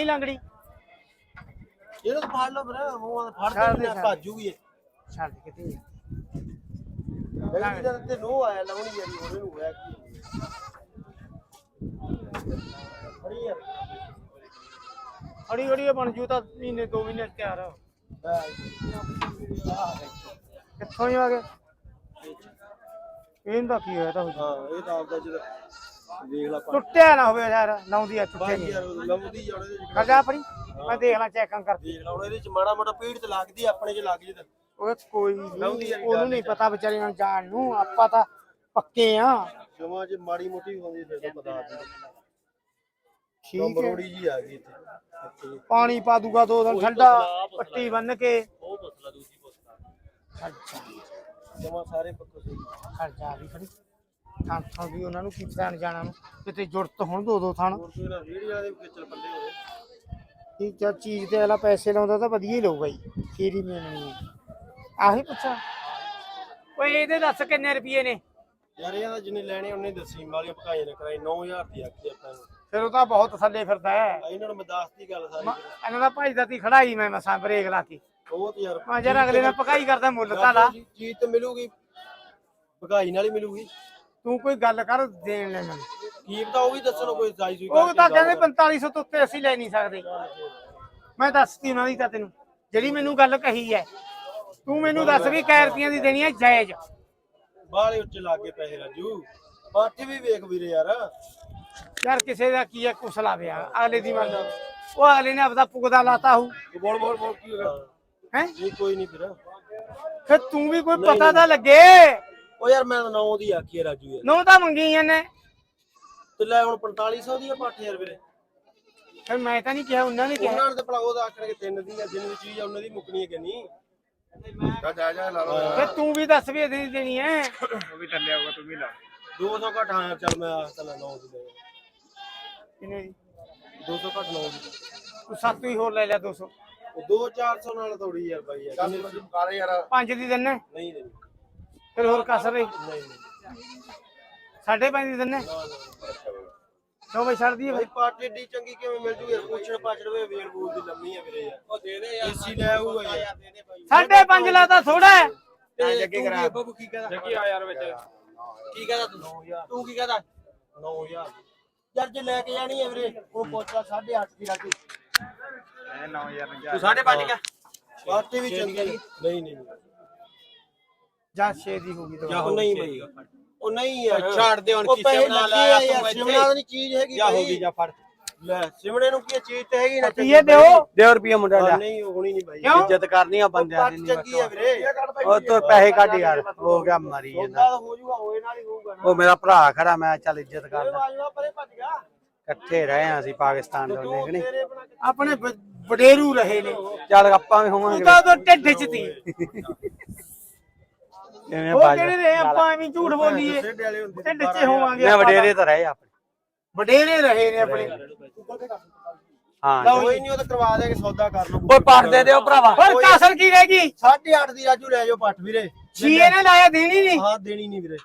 ਨਹੀਂ ਲੰਗੜੀ ਇਹਨੂੰ ਫੜ ਲਓ ਵੀਰੇ ਛੱਡ ਫੜਦੇ ਦੇ, ਨਾ। ਭਾਜੂਗੀ ਇਹ। ਛੱਡ ਕਿਤੇ। ਇਹ ਜਦ ਤੇ ਨੋ ਆਇਆ ਲਾਉਣੀ ਯਾਰੀ ਉਹਨੇ ਨੂੰ ਹੋਇਆ ਕੀ। ਫੜੀ ਯਾਰ ਅੜੀ ਅੜੀ ਬਣ ਜੂ ਤਾਂ ਮਹੀਨੇ ਦੋ ਮਹੀਨੇ ਤਿਆਰ। ਕਿੱਥੋਂ ਹੀ ਆ ਗਏ? ਇਹਦਾ ਕੀ ਹੋਇਆ ਤਾਂ ਹੋ ਇਹ ਤਾਂ ਆਪਦਾ ਜਦੋਂ ਦੇਖ ਲਾ ਪਾ ਟੁੱਟਿਆ ਨਾ ਹੋਵੇ ਯਾਰ ਨਾਉਂਦੀ ਆ ਟੁੱਟੇ ਬਾਕੀ ਨਹੀਂ ਯਾਰ ਲੰਮਦੀ ਜਾਣੇ ਦੇ ਵਿੱਚ। ਆਪਣੀ ਮੈਂ ਦੇਖ ਲਾਂ ਚੈੱਕਾਂ ਕਰ ਦੇਖ ਲਾ ਹੁਣ ਇਹਦੇ ਚ ਮਾੜਾ ਮੋਟਾ ਪੀੜ ਤੇ ਲੱਗਦੀ ਆ, ਆਪਣੇ ਚ ਲੱਗ ਜੇ ਤਾਂ। ਓਏ ਕੋਈ ਨਹੀਂ ਯਾਰੀ ਉਹਨੂੰ ਨਹੀਂ ਪਤਾ ਵਿਚਾਰੀ ਨੂੰ ਜਾਣ ਨੂੰ ਆਪਾਂ ਤਾਂ ਪੱਕੇ ਆ। ਜਮਾਂ ਚ ਮਾੜੀ ਮੋਟੀ ਹੁੰਦੀ ਫਿਰ ਤਾਂ ਪਤਾ ਆ ਠੀਕ ਹੈ। ਬਰੋੜੀ ਜੀ ਆ ਗਈ ਇੱਥੇ। ਇੱਥੇ। ਪਾਣੀ ਪਾ ਦੂਗਾ ਦੋ ਦਿਨ ਠੰਡਾ ਪੱਟੀ ਬੰਨ ਕੇ। ਉਹ ਬਸਲਾ ਦੂਜੀ ਬਸਲਾ ਅੱਛਾ ਜਮਾਂ ਸਾਰੇ ਪੱਕੋ ਸਹੀ। ਖਰਚਾ ਵੀ ਖੜੀ। ਥਾਂ ਥਾਂ ਵੀ ਉਹਨਾਂ ਨੂੰ ਕੀ ਪਤਾ ਜਾਣਾ ਨੂੰ। ਕਿਤੇ ਜੁਰਤ ਹੁਣ ਦੋ ਦੋ ਥਾਂ। ਹੋਰ ਕੋਈ ਨਾ ਵਾਲੇ ਪੱਲੇ ਇਹ ਜਦ ਚੀਜ਼ ਤੇ ਅਗਲਾ ਪੈਸੇ ਲਾਉਂਦਾ ਤਾਂ ਵਧੀਆ ਹੀ ਲਊਗਾ ਜੀ। ਹੀ ਮਿਲਣੀ ਹੈ। ਆਹੀ ਪੁੱਛਾਂ। ਓਏ ਇਹਦੇ ਦੱਸ ਕਿੰਨੇ ਰੁਪਏ ਨੇ? ਯਾਰ ਇਹਨਾਂ ਦਾ ਜਿੰਨੇ ਲੈਣੇ ਉਹਨੇ ਦੱਸੀ ਵਾਲੀਆਂ ਪਕਾਈਆਂ ਨੇ ਕਰਾਈ 9000 ਦੀ ਆਖੀ ਆਪਾਂ ਨੂੰ। ਫਿਰ ਉਹ ਤਾਂ ਬਹੁਤ ਥੱਲੇ ਫਿਰਦਾ ਹੈ। ਇਹਨਾਂ ਨੂੰ ਮੈਂ ਦੱਸਤੀ ਗੱਲ ਸਾਰੀ। ਮ- ਇਹਨਾਂ ਦਾ ਭਾਈ ਦਾ ਤੀ ਖੜਾਈ ਮੈਂ ਮਸਾਂ ਬਰੇਕ ਲਾ ਕੇ। ਉਹ ਤੇ ਯਾਰ ਮੈਂ ਜਰ ਅਗਲੇ ਨਾਲ ਪਕਾਈ ਕਰਦਾ ਮੁੱਲ ਤਾਂ ਲਾ। ਚੀਜ਼ ਤੇ ਮਿਲੂਗੀ। ਪਕਾਈ ਨਾਲ ਹੀ ਮਿਲੂਗੀ। ਤੂੰ ਕੋਈ ਗੱਲ ਕਰ ਦੇਣ ਲੈ ਮੈਨੂੰ। ਕੀ ਪਤਾ ਉਹ ਵੀ ਦੱਸਣੋ ਕੋਈ ਸਾਈ ਸੂਈ ਉਹ ਤਾਂ ਕਹਿੰਦੇ 4500 ਤੋਂ ਉੱਤੇ ਅਸੀਂ ਲੈ ਨਹੀਂ ਸਕਦੇ। ਮੈਂ ਦੱਸਤੀ ਉਹਨਾਂ ਦੀ ਤਾਂ ਤੈਨੂੰ। ਜਿਹੜੀ ਮੈਨੂੰ ਗੱਲ ਕਹੀ ਹੈ। ਤੂੰ ਮੈਨੂੰ ਦੱਸ ਵੀ ਕੈ ਰੁਪਈਆਂ ਦੀ ਦੇਣੀ ਹੈ ਜਾਇਜ਼। ਬਾਹਲੇ ਉੱਚੇ ਲਾ ਕੇ ਪੈਸੇ ਰਾਜੂ। ਬਾਟੀ ਵੀ ਵੇਖ ਵੀਰੇ ਯਾਰ। ਯਾਰ ਕਿਸੇ ਦਾ ਕੀ ਹੈ ਕੁਸਲਾ ਵਿਆ ਅਗਲੇ ਦੀ ਮੰਨ ਉਹ ਅਗਲੇ ਨੇ ਆਪਦਾ ਪੁਗਦਾ ਲਾਤਾ ਹੂ ਬੋਲ ਬੋਲ ਬੋਲ ਕੀ ਹੋਗਾ ਹੈ? ਨਹੀਂ ਕੋਈ ਨਹੀਂ ਫਿਰ। ਫਿਰ ਤੂੰ ਵੀ ਕੋਈ ਪਤਾ ਤਾਂ ਲੱਗੇ। ਉਹ ਯਾਰ ਮੈਂ ਤਾਂ 9 ਦੀ ਆਖੀ ਹੈ ਰਾਜੂ ਯਾਰ। ਨੋ ਤਾਂ ਮੰਗੀ ਇਹਨੇ। ਤੇ ਲੈ ਹੁਣ 4500 ਦੀ ਆ ਪੱਠ ਯਾਰ ਵੀਰੇ। ਫਿਰ ਮੈਂ ਤਾਂ ਨਹੀਂ ਕਿਹਾ ਉਹਨਾਂ ਨੇ ਕਿਹਾ। ਉਹਨਾਂ ਨੇ ਤਾਂ ਭਲਾ ਉਹਦਾ ਆਖਣ ਕੇ ਤਿੰਨ ਦੀ ਆ ਜਿੰਨੀ ਚੀਜ਼ ਆ ਉਹਨਾਂ ਦੀ ਮੁੱਕਣੀ ਹੈ ਕਿ ਨਹੀਂ। ਜਾ ਜਾ ਲਾ ਲਓ ਫਿਰ ਤੂੰ ਵੀ ਦੱਸ ਵੀ ਇਹਦੀ ਦੇਣੀ ਹੈ। 200 ਘੱਟ ਹਾਂ ਚੱਲ ਮੈਂ ਤਾ 9 ਦੀ ਲੈ। ਕਿੰਨੇ ਦੀ? 200 ਘੱਟ 9 ਦੀ। ਤੂੰ ਸੱਤ ਹੀ ਹੋਰ ਲੈ ਲਿਆ 200 ਉਹ 2 400 ਨਾਲ ਥੋੜੀ ਯਾਰ ਬਾਈ ਯਾਰ। ਕਾਲੇ ਯਾਰ? ਪੰਜ ਦੀ ਦਿੰਨੇ। ਨਹੀਂ ਦੇਣੀ। ਫਿਰ ਹੋਰ ਕਸਰ ਰਹੀ। ਨਹੀਂ ਨਹੀਂ ਸਾਢੇ ਪੰਜ ਦੀ ਦਿੰਨੇ ਕਿਉਂ ਬਈ ਛੱਡ ਦਈਏ ਭਾਈ ਫਿਰ ਪਾਰਟੀ ਏਡੀ ਚੰਗੀ ਕਿਵੇਂ ਮਿਲ ਜੂ ਯਾਰ ਪੁੱਛਣ ਪਾਛੜ ਵੇ ਵੇਲ ਬੂਲ ਦੀ ਲੰਮੀ ਆ ਵੀਰੇ ਯਾਰ। ਉਹ ਦੇ ਦੇ ਯਾਰ। ਏਸੀ ਲੈ ਆਊਗਾ ਯਾਰ। ਸਾਢੇ ਪੰਜ ਲਾ ਤਾਂ ਥੋੜਾ ਹੈ। ਤੇ ਜੱਗੇ ਕਰਾ। ਬੱਬੂ ਕੀ ਕਹਦਾ? ਜੱਗੇ ਆ ਯਾਰ ਵਿੱਚ। ਕੀ ਕਹਦਾ ਤੂੰ? ਤੂੰ ਕੀ ਕਹਦਾ? 9000 ਯਾਰ ਜੇ ਲੈ ਕੇ ਜਾਣੀ ਹੈ ਵੀਰੇ ਉਹ ਪੋਚਾ 8.5 ਦੀ ਰਾਜੂ ਤੂੰ ਸਾਢੇ ਪੰਜ ਕਿਆ ਪਾਰਟੀ ਵੀ ਚੰਗੀ ਨਹੀਂ ਨਹੀਂ। ਜਾਂ 6 ਦੀ ਹੋਗੀ ਤਾਂ ਉਹ ਨਹੀਂ ਬਈ ਉਹ ਨਹੀਂ ਯਾਰ। ਛੱਡ ਦੇ ਹੁਣ ਉਹ ਕੀ ਪੈਸੇ ਸਿਮਣਾ ਲੱਗੇ ਲਾਇਆ ਤੂੰ ਇੱਥੇ। ਸਿਮਣਾ ਦੀ ਚੀਜ਼ ਹੈਗੀ ਜਾ ਹੋ ਬਈ। ਗਈ ਜਾ ਫੜ। ਲੈ ਸਿਮਣੇ ਨੂੰ ਕੀ ਚੀਜ਼ ਤੇ ਹੈਗੀ ਨਾ ਪੀਏ ਦਿਓ। ਦੇ ਰੁਪਏ ਮੁੰਡਾ ਲਿਆ। ਨਹੀਂ ਹੋਣੀ ਨਹੀਂ ਬਾਈ? ਇੱਜ਼ਤ ਕਰਨੀ ਆ ਬੰਦਿਆਂ ਦੀ ਚੰਗੀ ਆ ਵੀਰੇ। ਉਹ ਤੋਂ ਪੈਸੇ ਕੱਢ ਯਾਰ। ਹੋ ਗਿਆ ਮਰੀ ਜਾਂਦਾ। ਤਾਂ ਹੋ ਜੂਗਾ ਹੋਏ ਨਾਲ ਹੀ ਹੋਊਗਾ ਨਾ। ਉਹ ਮੇਰਾ ਭਰਾ ਖੜਾ ਮੈਂ ਚੱਲ ਇੱਜ਼ਤ ਕਰਦਾ। ਪਰੇ ਭੱਜ ਗਿਆ। ਇਕੱਠੇ ਰਹੇ ਆ ਅਸੀਂ ਪਾਕਿਸਤਾਨ ਦੇ ਉਹਨੇ ਕਿ ਨਹੀਂ? ਬਣਾ ਆਪਣੇ ਵਡੇਰੂ ਰਹੇ ਨੇ। ਚੱਲ। ਆਪਾਂ ਵੀ ਤੂੰ ਹੋਵਾਂਗੇ। ਤਾਂ ਉਦੋਂ ਢਿੱਡ ਚ ਤੀ। ਕਿਵੇਂ ਉਹ ਬਾਜ ਕਿਹੜੇ ਰਹੇ ਆਪਾਂ? ਐਵੇਂ ਝੂਠ ਬੋਲੀਏ। ਸਿੱਧੇ ਵਾਲੇ ਹੁੰਦੇ ਢਿੱਡ ਚ ਹੋਵਾਂਗੇ ਮੈਂ ਵਡੇਰੇ ਤਾਂ ਰਹੇ ਆਪਣੇ। ਤਾਂ। ਵਡੇਰੇ ਰਹੇ ਨੇ ਆਪਣੇ। ਹਾਂ ਲਓ ਕੋਈ ਨਹੀਂ ਉਹ ਤਾਂ ਕਰਵਾ ਦੇਗੇ ਸੌਦਾ ਕਰ ਲਓ। ਓਏ ਪੱਟ ਦੇ ਦਿਓ ਭਰਾਵਾ। ਹੋਰ ਕਾਸਰ ਕੀ ਰਹਿ ਗਈ? 8.5 ਦੀ ਰਾਜੂ ਲੈ ਜਾਓ ਪੱਟ ਵੀਰੇ। ਛੀਏ ਨੇ ਲਾਇਆ ਦੇਣੀ ਨਹੀਂ? ਹਾਂ ਦੇਣੀ ਨਹੀਂ ਵੀਰੇ।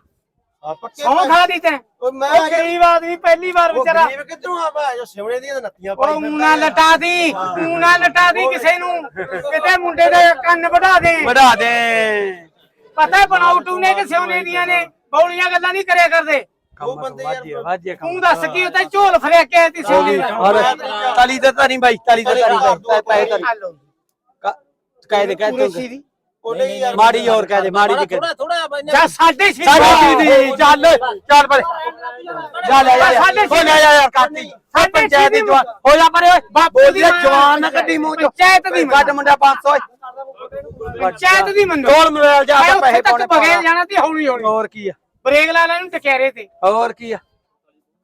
ਆ ਪੱਕੇ ਸੌ ਖਾ ਦੀ ਤੈਂ। ਉਹ ਮੈਂ ਗਰੀਬ ਆਦਮੀ ਪਹਿਲੀ ਵਾਰ ਵਿਚਾਰਾ। ਗਰੀਬ ਕਿੱਧਰੋਂ ਆ ਭਾਇਆ ਜੋ ਸਿਮਣੇ ਦੀਆਂ ਤਾਂ ਨੱਤੀਆਂ ਪਾਈ ਊਨਾ ਲਟਾ ਦੀ ਊਨਾ ਲਟਾ ਦੀ ਕਿਸੇ ਨੂੰ। ਕਿਤੇ ਮੁੰਡੇ ਦੇ ਕੰਨ ਵਢਾ ਦੇ। ਵਧਾ ਦੇ। ਪਤਾ ਹੈ ਬਣਾਉਟੂ ਨੇ ਕਿ ਸਿਉਨੇ ਦੀਆਂ ਨੇ? ਬੌਲੀਆਂ ਗੱਲਾਂ ਨਹੀਂ ਕਰਿਆ ਕਰਦੇ। ਉਹ ਬੰਦੇ ਯਾਰ ਵਾਜੇ ਵਾਜੇ ਤੂੰ ਦੱਸ ਕੀ ਉਤੇ ਝੋਲ ਫਰਿਆ ਕੇ ਤੀ ਸਿਉਨੇ ਦਾ? ਔਰ ਤਲੀ ਤਾਂ ਤਾਂ ਨਹੀਂ ਬਾਈ ਤਲੀ ਤਾਂ ਤਾਂ ਨਹੀਂ ਪੈਸੇ ਤਾਂ ਆ ਲਓ ਜੀ। ਕਹਿ ਦੇ ਕਹਿ ਪੂਰੇ ਤੂੰ ਸੀਰੀ। ਉਹ ਨਹੀਂ ਯਾਰ ਮਾੜੀ ਹੋਰ ਕਹਿ ਦੇ ਮਾੜੀ ਜੀ ਦੇ। ਥੋੜਾ ਜਾਂ ਸਾਡੀ ਦੀ ਚੱਲ ਚੱਲ ਪਰ ਜਾ ਲੈ ਛੇ ਹੋ ਲੈ ਜਾ ਯਾਰ ਕਾਤੀ। ਪੰਚਾਇਤ ਦੀ ਜਵਾਨ। ਹੋ ਜਾ ਪਰੇ ਬਾਪੂ ਦੀ ਦੇ। ਜਵਾਨ ਨਾ ਕੱਢੀ ਮੂੰਹ ਚੋਂ। ਪੰਚਾਇਤ ਦੀ ਕੱਢ ਮੁੰਡਾ 500 ਪੰਚਾਇਤ ਦੀ ਮੰਨੋ। ਤੋਲ ਮੋਬਾਈਲ ਜਾ ਆਪਾਂ ਪੈਸੇ ਤੱਕ ਪਾਉਣੇ ਬਗੈਰ ਜਾਣਾ ਤੇ ਹੌਲੀ ਹੌਲੀ ਹੋਰ ਕੀ ਆ? ਬ੍ਰੇਕ ਲਾ ਲੈ ਇਹਨੂੰ ਟਕਿਆਰੇ ਤੇ ਹੋਰ ਕੀ ਆ?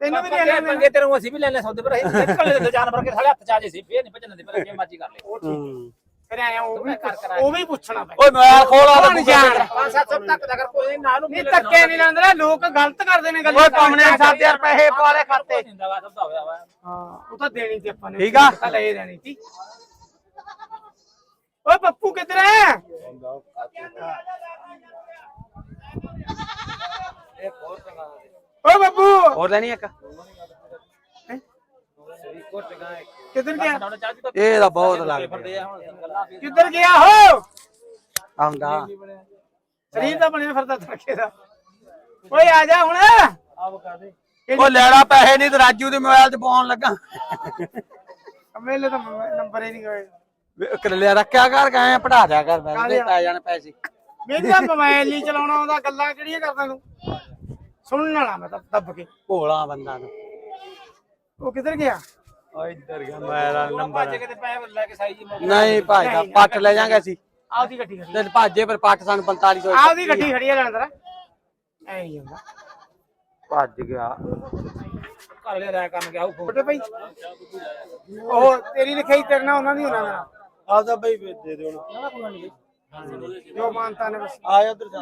ਤੈਨੂੰ ਵੀ ਨਹੀਂ ਲੈਣਾ ਪੰਗੇ ਤੇਰੇ ਅਸੀਂ ਵੀ ਲੈਣੇ ਸੌਦੇ ਪਰ ਅਸੀਂ ਨਿਕਲ ਦੇ ਜਾਨਵਰ ਕੇ ਸਾਡੇ ਹੱਥ ਚ ਆ ਜੇ ਸੀ ਫੇਰ ਨਹੀਂ ਭੱਜਣ ਦੇ ਪਰ ਜੇ ਮਰਜ਼ੀ ਕਰ ਲੈ ਫਿਰ ਆਇਆ ਉਹ ਵੀ ਉਹ ਵੀ ਪੁੱਛਣਾ ਪੈ ਓਏ ਮੈਂ ਖੋਲਾ ਕੌਣ ਜਾਣ 5-700 ਤੱਕ ਦਾ ਕਰ ਕੋਈ ਨਾ ਨੂੰ ਨਹੀਂ ਧੱਕੇ ਨਹੀਂ ਲਾਉਂਦੇ ਲੋਕ ਗਲਤ ਕਰਦੇ ਨੇ ਓਏ ਪਾਉਣੇ 7000 ਪੈਸੇ ਪਵਾ ਲੈ ਖਾਤੇ। ਹਾਂ ਉਹ ਤਾਂ ਦੇਣੀ ਤੇ ਆਪਾਂ ਨੇ। ਠੀਕ ਆ। ਤਾਂ ਲੈ ਦੇਣੀ ਸੀ ਓਏ ਪੱਪੂ ਕਿੱਧਰ ਓਏ ਬੱਬੂ! ਹੋਰ ਲੈਣੀ ਇੱਕ? ਕਿੱਧਰ ਗਿਆ? ਇਹ ਤਾਂ ਬਹੁਤ ਲੱਗਦਾ ਫਿਰਦੇ ਆ ਹੁਣ ਗੱਲਾਂ ਫਿਰ ਕਿੱਧਰ ਗਿਆ ਹੋ ਆਉਂਦਾ। ਸਰੀਰ ਦਾ ਬਣਿਆ ਫਿਰਦਾ ਤੜਕੇ ਦਾ। ਓਏ ਆ ਜਾ ਹੁਣ। ਉਹ ਲੈਣਾ ਪੈਸੇ ਨਹੀਂ ਤੇ ਰਾਜੂ ਦੇ ਮੋਬਾਈਲ 'ਚ ਪਾਉਣ ਲੱਗਾ। ਮੇਲੇ ਤਾਂ ਨੰਬਰ ਹੀ ਨਹੀਂ ਗਏ। ਕਰਲਿਆ ਰੱਖਿਆ ਕਰ ਗਏ ਪੜਾ ਦਿਆ ਕਰ ਮੈਂ ਦੇ ਪੈ ਜਾਣ ਪੈਸੇ। ਮੈਨੂੰ ਤਾਂ ਮੋਬਾਈਲ ਨਹੀਂ ਚਲਾਉਣਾ ਆਉਂਦਾ ਗੱਲਾਂ ਕਿਹੜੀਆਂ ਕਰਦਾ ਤੂੰ? ਸੁਣਨ ਵਾਲਾ ਮੈਂ ਤਾਂ ਦੱਬ ਕੇ। ਭੋਲਾ ਬੰਦਾ ਨੂੰ ਉਹ ਕਿੱਧਰ ਗਿਆ? ਓ ਇੱਧਰ ਗਿਆ ਮੇਰਾ ਭੱਜ ਕੇ ਤੇ ਪੈਸੇ ਲੈ ਕੇ ਸਾਈ ਜੀ ਮੌਕੇ ਨਹੀਂ ਭਾਜਦਾ ਪੱਟ ਲੈ ਜਾਾਂਗੇ ਅਸੀਂ। ਆਪਦੀ ਗੱਡੀ ਖੜੀ। ਤੇ ਭਾਜੇ ਪਰ ਪੱਟ ਸਾਨੂੰ 4500 ਆਪਦੀ ਗੱਡੀ ਖੜੀ ਆ ਲੈਣ ਐ ਨਹੀਂ ਹੁੰਦਾ। ਭੱਜ ਗਿਆ। ਘਰ ਲੈ ਰਾਇ ਕਰਨ ਗਿਆ ਉਹ ਫੋਨ ਛੋਟੇ ਭਾਈ ਉਹ ਤੇਰੀ ਲਿਖਾਈ ਤੇਰੇ ਨਾਲ ਉਹਨਾਂ ਦੀ ਹੋਣਾ ਮੇਰਾ ਆਪਦਾ ਬਈ ਦੇ ਦਿਓ ਜੋ ਮਾਨਤਾ ਨੇ ਬਸ। ਆ ਜਾ। ਉਧਰ ਜਾ